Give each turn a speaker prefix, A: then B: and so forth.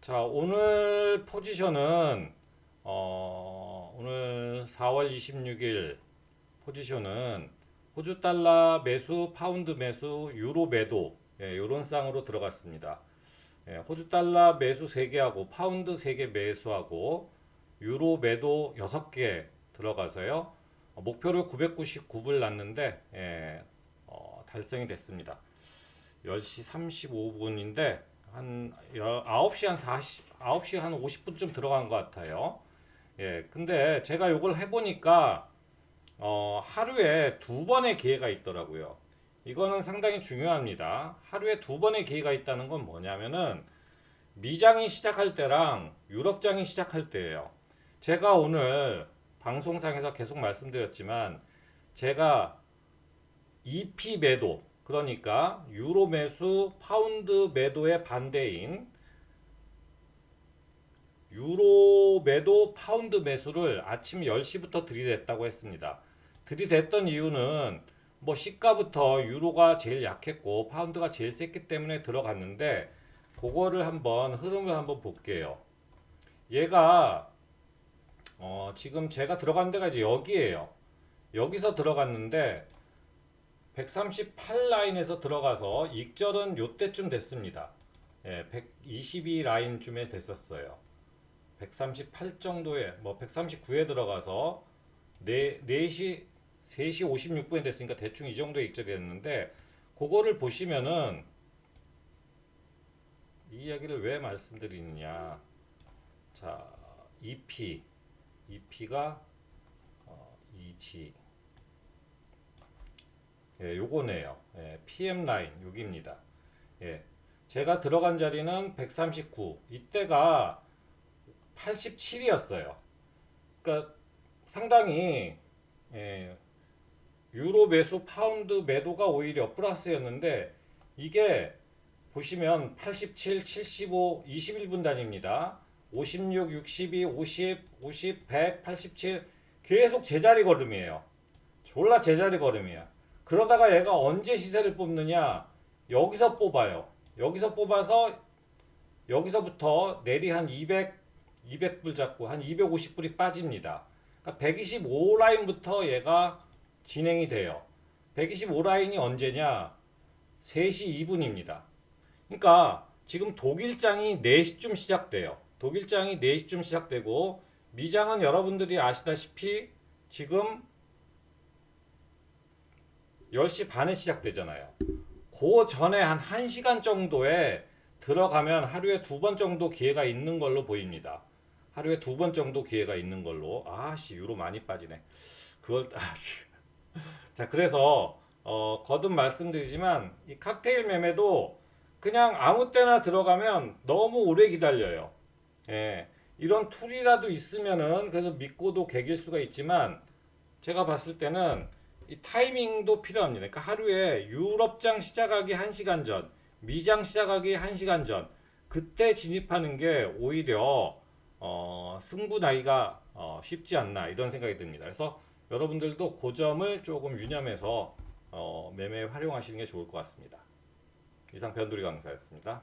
A: 자, 오늘 포지션은 어, 오늘 4월 26일 포지션은 호주 달러 매수, 파운드 매수, 유로 매도 예, 이런 쌍으로 들어갔습니다. 예, 호주 달러 매수 3개 하고 파운드 3개 매수하고 유로 매도 6개 들어가서요. 어, 목표를 999불 났는데 예, 어, 달성이 됐습니다. 10시 35분인데 한 9시 한 40, 9시 한 50분쯤 들어간 것 같아요. 예, 근데 제가 요걸 해보니까 어, 하루에 두 번의 기회가 있더라고요. 이거는 상당히 중요합니다. 하루에 두 번의 기회가 있다는 건 뭐냐면은 미장이 시작할 때랑 유럽장이 시작할 때예요. 제가 오늘 방송상에서 계속 말씀드렸지만 제가 EP 매도 그러니까 유로 매수 파운드 매도의 반대인 유로 매도 파운드 매수를 아침 10시부터 들이댔다고 했습니다. 들이댔던 이유는 뭐 시가부터 유로가 제일 약했고 파운드가 제일 셌기 때문에 들어갔는데 그거를 한번 흐름을 한번 볼게요. 얘가 어 지금 제가 들어간 데가 이제 여기에요. 여기서 들어갔는데 138 라인에서 들어가서 익절은 요때쯤 됐습니다. 예, 122 라인쯤에 됐었어요. 138 정도에 뭐 139에 들어가서 4, 4시 3시 56분에 됐으니까 대충 이 정도에 익절이 됐는데 그거를 보시면은 이 이야기를 왜 말씀드리느냐 자 EP EP가 어, EG 예, 요거네요. 예, PM 라인 여기입니다. 예. 제가 들어간 자리는 139. 이때가 87이었어요. 그러니까 상당히 예, 유로 매수 파운드 매도가 오히려 플러스였는데 이게 보시면 87, 75, 21분 단위입니다. 56, 62, 50, 50, 100, 87 계속 제자리 걸음이에요. 졸라 제자리 걸음이야. 그러다가 얘가 언제 시세를 뽑느냐? 여기서 뽑아요. 여기서 뽑아서 여기서부터 내리 한 200, 200불 잡고 한 250불이 빠집니다. 그러니까 125 라인부터 얘가 진행이 돼요. 125 라인이 언제냐? 3시 2분입니다. 그러니까 지금 독일장이 4시쯤 시작돼요. 독일장이 4시쯤 시작되고 미장은 여러분들이 아시다시피 지금 10시 반에 시작되잖아요. 그 전에 한 1시간 정도에 들어가면 하루에 두 번 정도 기회가 있는 걸로 보입니다. 하루에 두 번 정도 기회가 있는 걸로. 아씨, 유로 많이 빠지네. 그걸, 아씨. 자, 그래서, 어, 거듭 말씀드리지만, 이 칵테일 매매도 그냥 아무 때나 들어가면 너무 오래 기다려요. 예. 이런 툴이라도 있으면은 그래서 믿고도 개길 수가 있지만, 제가 봤을 때는 이 타이밍도 필요합니다. 그러니까 하루에 유럽장 시작하기 1시간 전, 미장 시작하기 1시간 전, 그때 진입하는 게 오히려 어, 승부 나이가 어, 쉽지 않나 이런 생각이 듭니다. 그래서 여러분들도 그 점을 조금 유념해서 어, 매매 활용하시는 게 좋을 것 같습니다. 이상 변두리 강사였습니다.